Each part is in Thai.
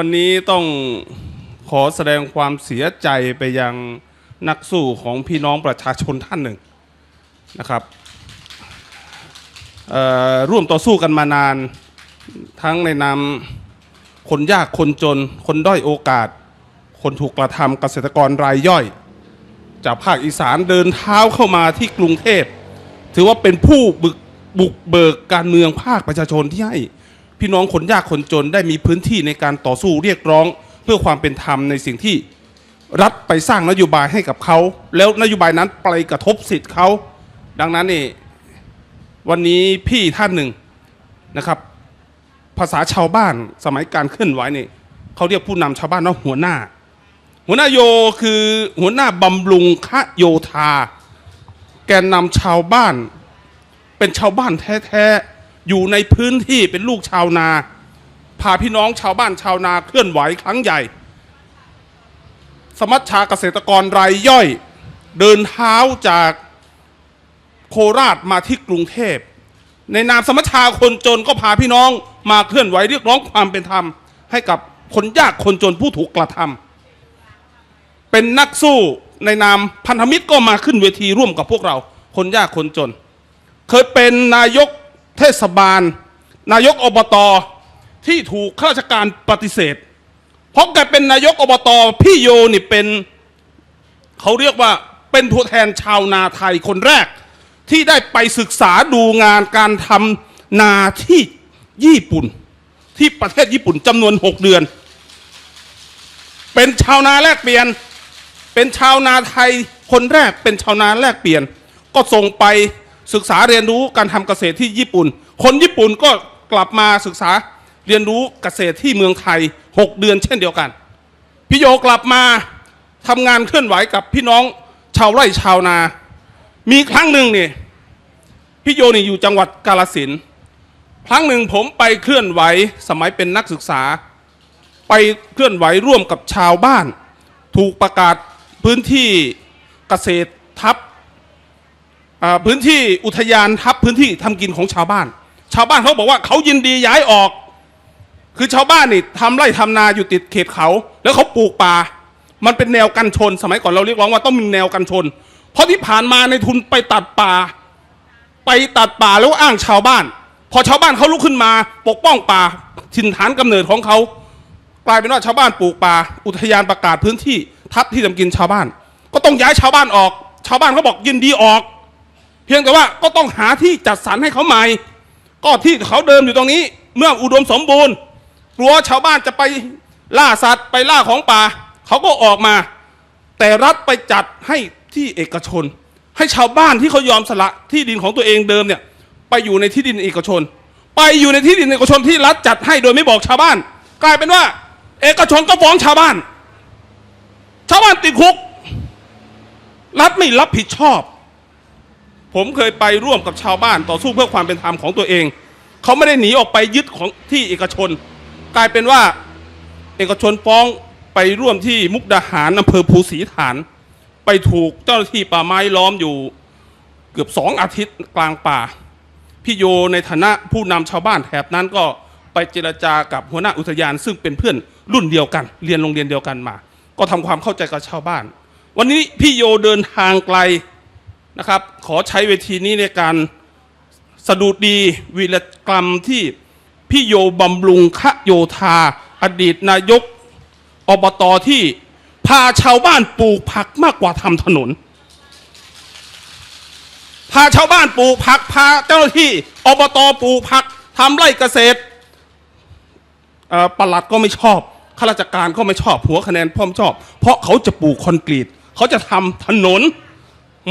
วันนี้ต้องขอแสดงความเสียใจไปยังนักสู้ของพี่น้องประชาชนท่านหนึ่งนะครับร่วมต่อสู้กันมานานทั้งในนามคนยากคนจน คนด้อยโอกาส คนถูกกระทำเกษตรกรรายย่อย จากภาคอีสานเดินเท้าเข้ามาที่กรุงเทพ ถือว่าเป็นผู้บุกบุกเบิกการเมืองภาคประชาชนที่ให้ พี่น้องคนยากคนจนได้มีพื้นที่ในการต่อสู้เรียกร้อง เพื่อความเป็นธรรมในสิ่งที่รัฐไปสร้างนโยบายให้กับเขา แล้วนโยบายนั้นไปกระทบสิทธิ์เขา ดังนั้นนี่วันนี้พี่ท่านหนึ่งนะครับ ภาษาชาวบ้านสมัยการเคลื่อนไหวนี่เขาเรียกผู้นำชาวบ้านว่าหัวหน้า หัวหน้าโยคือหัวหน้าบำรุงคะโยธา แกนนำชาวบ้าน เป็นชาวบ้านแท้ๆ อยู่ในพื้นที่เป็นลูกชาวนาพาพี่น้องชาวบ้านชาวนาเคลื่อนไหวครั้งใหญ่ สมัชชาเกษตรกรรายย่อย เดินเท้าจากโคราชมาที่กรุงเทพ ในนามสมัชชาคนจนก็พาพี่น้องมาเคลื่อนไหวเรียกร้องความเป็นธรรม ให้กับคนยากคนจนผู้ถูกกระทำเป็นนักสู้ในนามพันธมิตรก็มาขึ้นเวทีร่วมกับพวกเรา คนยากคนจน เคยเป็นนายก เทศบาล นายกอบตที่ถูกข้าราชการปฏิเสธ เพราะแกเป็นนายกอบตพี่โยนี่เป็นเขาเรียกว่าเป็นตัวแทนชาวนาไทยคนแรก ที่ได้ไปศึกษาดูงานการทำนาที่ญี่ปุ่น ที่ประเทศญี่ปุ่นจำนวน6เดือน เป็นชาวนาแลกเปลี่ยน เป็นชาวนาไทยคนแรกเป็นชาวนาแลกเปลี่ยน ก็ส่งไป ศึกษาเรียนรู้การทำเกษตรที่ญี่ปุ่น คนญี่ปุ่นก็กลับมาศึกษาเรียนรู้เกษตรที่เมืองไทย 6 เดือนเช่นเดียวกัน พี่โยกลับมาทำงานเคลื่อนไหวกับพี่น้องชาวไร่ชาวนา มีครั้งหนึ่งนี่พี่โยนี่อยู่จังหวัดกาลสินครั้งหนึ่งผมไปเคลื่อนไหวสมัยเป็นนักศึกษา ไปเคลื่อนไหวร่วมกับชาวบ้าน ถูกประกาศพื้นที่เกษตรทับ พื้นที่อุทยานทับพื้นที่ทำกินของชาวบ้าน ชาวบ้านเขาบอกว่าเขายินดีย้ายออก คือชาวบ้านนี่ทำไร่ทำนาอยู่ติดเขตเขา แล้วเขาปลูกป่า มันเป็นแนวกันชน สมัยก่อนเราเรียกร้องว่าต้องมีแนวกันชน เพราะที่ผ่านมาในทุนไปตัดป่า ไปตัดป่าแล้วอ้างชาวบ้าน พอชาวบ้านเขาลุกขึ้นมา ปกป้องป่าถิ่นฐานกำเนิดของเขากลายเป็นว่าชาวบ้านปลูกป่า อุทยานประกาศพื้นที่ทับที่ทำกินชาวบ้าน ก็ต้องย้ายชาวบ้านออก ชาวบ้านเขาบอกยินดีออก เพียงแต่ว่าก็ต้องหาที่จัดสรรให้เขาใหม่ ก็ที่เขาเดิมอยู่ตรงนี้ เมื่ออุดมสมบูรณ์กลัวชาวบ้านจะไปล่าสัตว์ไปล่าของป่า เขาก็ออกมา แต่รัฐไปจัดให้ที่เอกชน ให้ชาวบ้านที่เขายอมสละที่ดินของตัวเองเดิมเนี่ย ไปอยู่ในที่ดินเอกชน ไปอยู่ในที่ดินเอกชนที่รัฐจัดให้โดยไม่บอกชาวบ้าน กลายเป็นว่า เอกชนก็ฟ้องชาวบ้าน ชาวบ้านติดคุก รัฐไม่รับผิดชอบ ผมเคยไปร่วมกับชาวบ้านต่อสู้เพื่อความเป็นธรรมของตัวเอง เขาไม่ได้หนีออกไปยึดของที่เอกชน กลายเป็นว่าเอกชนฟ้องไปร่วมที่มุกดาหารอำเภอภูศรีฐาน ไปถูกเจ้าหน้าที่ป่าไม้ล้อมอยู่เกือบสองอาทิตย์กลางป่า พี่โยในฐานะผู้นำชาวบ้านแถบนั้นก็ไปเจรจากับหัวหน้าอุทยาน ซึ่งเป็นเพื่อนรุ่นเดียวกัน เรียนโรงเรียนเดียวกันมา ก็ทำความเข้าใจกับชาวบ้าน วันนี้พี่โยเดินทางไกล นะครับ ขอใช้เวทีนี้ในการสะดุดีวีรกรรมที่พี่โยบำรุงคะโยธา อดีตนายกอบตที่พาชาวบ้านปลูกผักมากกว่าทำถนน พาชาวบ้านปลูกผักพาเจ้าหน้าที่อบตปลูกผักทำไร่เกษตรเอ่อปลัดก็ไม่ชอบข้าราชการก็ไม่ชอบหัวคะแนนพ่อมชอบ เพราะเขาจะปลูกคอนกรีต เขาจะทำถนน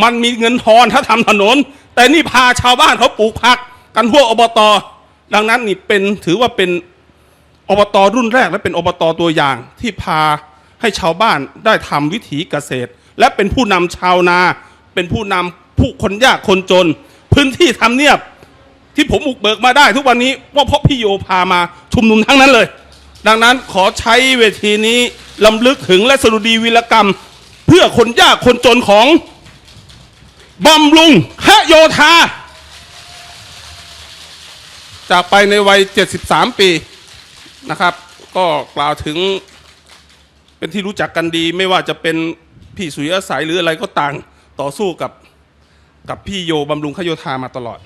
มันมีเงินทอนถ้าทำถนน แต่นี่พาชาวบ้านเขาปลูกผัก กันทั่วอบต ดังนั้นนี่เป็นถือว่าเป็นอบตรุ่นแรก และเป็นอบตตัวอย่างที่พาให้ชาวบ้านได้ทำวิถีเกษตร และเป็นผู้นำชาวนา เป็นผู้นำผู้คนยากคนจน พื้นที่ทำเนียบที่ผมอุกเบิกมาได้ ทุกวันนี้ว่าเพราะพี่โยพามาชุมนุมทั้งนั้นเลย ดังนั้นขอใช้เวทีนี้ลำลึกถึงและสรุดีวีรกรรม เพื่อคนยากคนจนของ บำรุงคะโยธา จากไปในวัย 73 ปีนะครับ ก็กล่าวถึงเป็นที่รู้จักกันดี ไม่ว่าจะเป็นพี่สุยอาศัยหรืออะไรก็ต่างต่อสู้กับกับพี่โยบำรุงขโยธามาตลอด